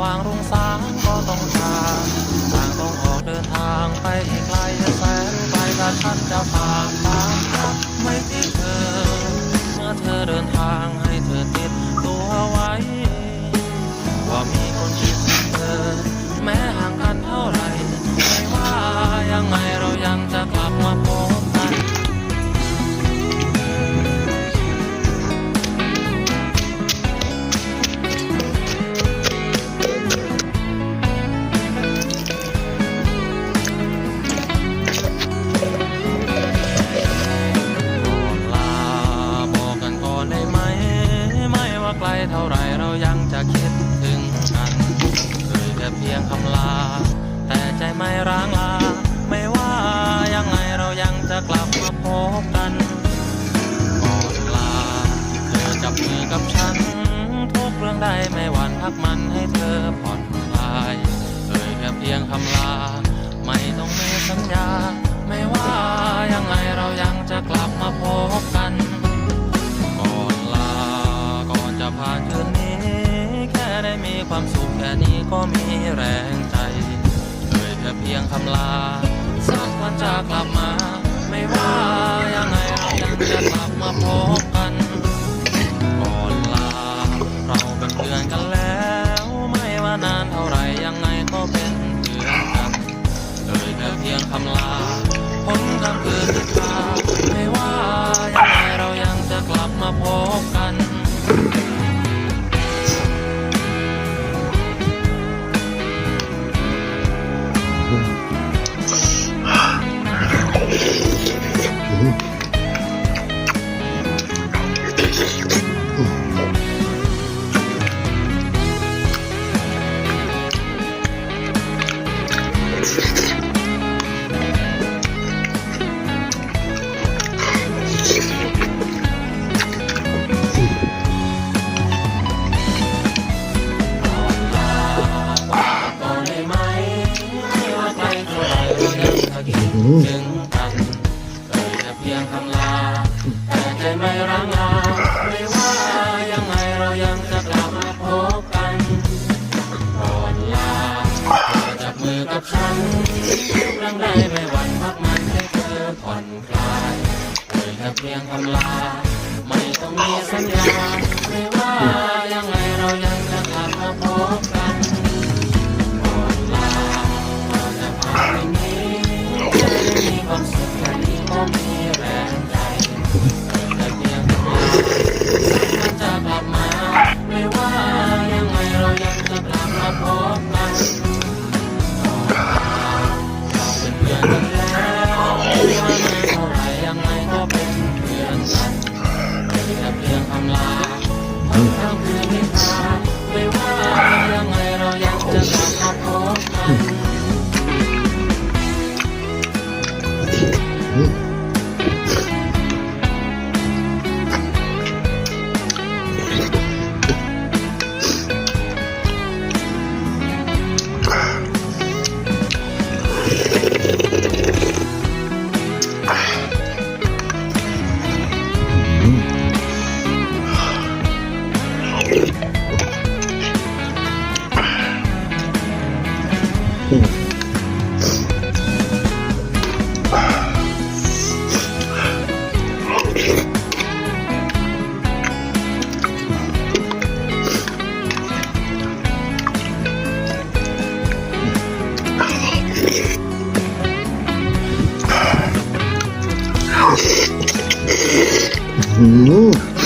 ว่างรุงสั ไกลเท่าไรเรายังจะคิดถึงกันเคยแค่เพียงคำลา แต่ใจไม่ร้างลา ไม่ว่ายังไงเรายังจะกลับมาพบกัน แค่นี้ก็มีแรงใจเอยแค่เพียงคำลา สักวันจะกลับมา ไม่ว่ายังไงเรยังจะกลับมาพบกันก่อนลา เราเป็นเพื่อนกันแล้ว ไม่ว่านานเท่าไรยังไงก็เป็นเพื่อนกันเอยแค่เพียงคำลา เท่าไหร่เรางจะคิดถึงกันเอ่ยแต่เพียงคำลา แต่ใจไม่ร้างลาไม่ว่ายังไงเรายังจะกลับมาพบกันก่อนลาเธอจับมือกับฉันเรื่องใดไม่หวั่นพักมันให้เธอผ่อนคลายเอ่ยแต่เพียงคำลา ไม่ต้องมีสัญญา ไม่ว่ายังไงเรายังจะกลับมาพบกัน อืม